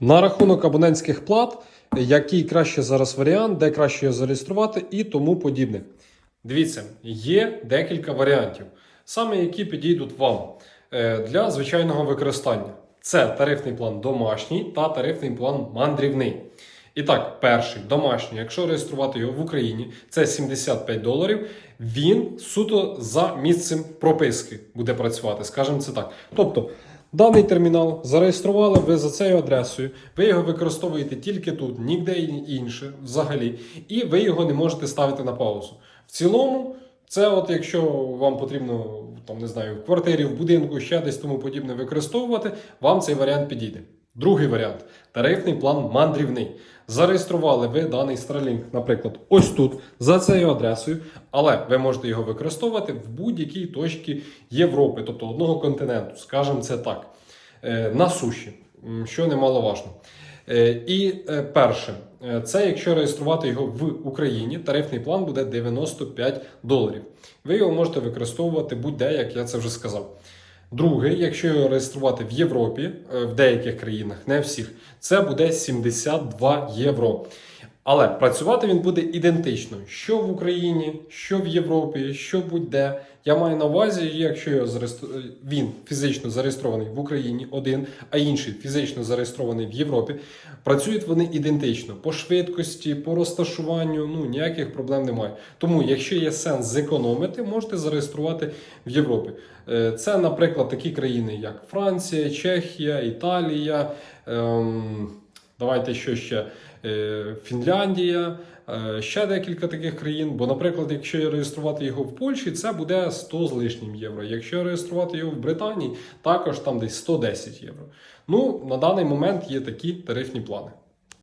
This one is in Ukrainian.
На рахунок абонентських плат, який краще зараз варіант, де краще його зареєструвати і тому подібне. Дивіться, є декілька варіантів, саме які підійдуть вам е, для звичайного використання. Це тарифний план домашній та тарифний план мандрівний. І так, перший домашній, якщо реєструвати його в Україні, це 75 доларів. Він суто за місцем прописки буде працювати, скажімо це так. Тобто, даний термінал зареєстрували ви за цією адресою, ви його використовуєте тільки тут, ніде інше взагалі, і ви його не можете ставити на паузу. В цілому, це от якщо вам потрібно там не знаю, в квартирі, в будинку, ще десь тому подібне використовувати, вам цей варіант підійде. Другий варіант тарифний план мандрівний. Зареєстрували ви даний Starlink, наприклад, ось тут, за цією адресою, але ви можете його використовувати в будь-якій точці Європи, тобто одного континенту, скажімо це так, е, на суші, що немаловажно. Е, І е, перше, це якщо реєструвати його в Україні, тарифний план буде 95 доларів. Ви його можете використовувати будь-де, як я це вже сказав. Другий, якщо його реєструвати в Європі, е, в деяких країнах, не всіх, це буде 72 євро. Але працювати він буде ідентично, що в Україні, що в Європі, що будь-де. Я маю на увазі, якщо його зареєстру... він фізично зареєстрований в Україні один, а інший фізично зареєстрований в Європі, працюють вони ідентично по швидкості, по розташуванню. Ну ніяких проблем немає. Тому, якщо є сенс зекономити, можете зареєструвати в Європі. Е, Це, наприклад, такі країни, як Франція, Чехія, Італія. Ем... Давайте що ще Е, Фінляндія, е, ще декілька таких країн. Бо, наприклад, якщо реєструвати його в Польщі, це буде 100 з лишнім євро. Якщо реєструвати його в Британії, також там десь 110 євро. Ну, на даний момент є такі тарифні плани.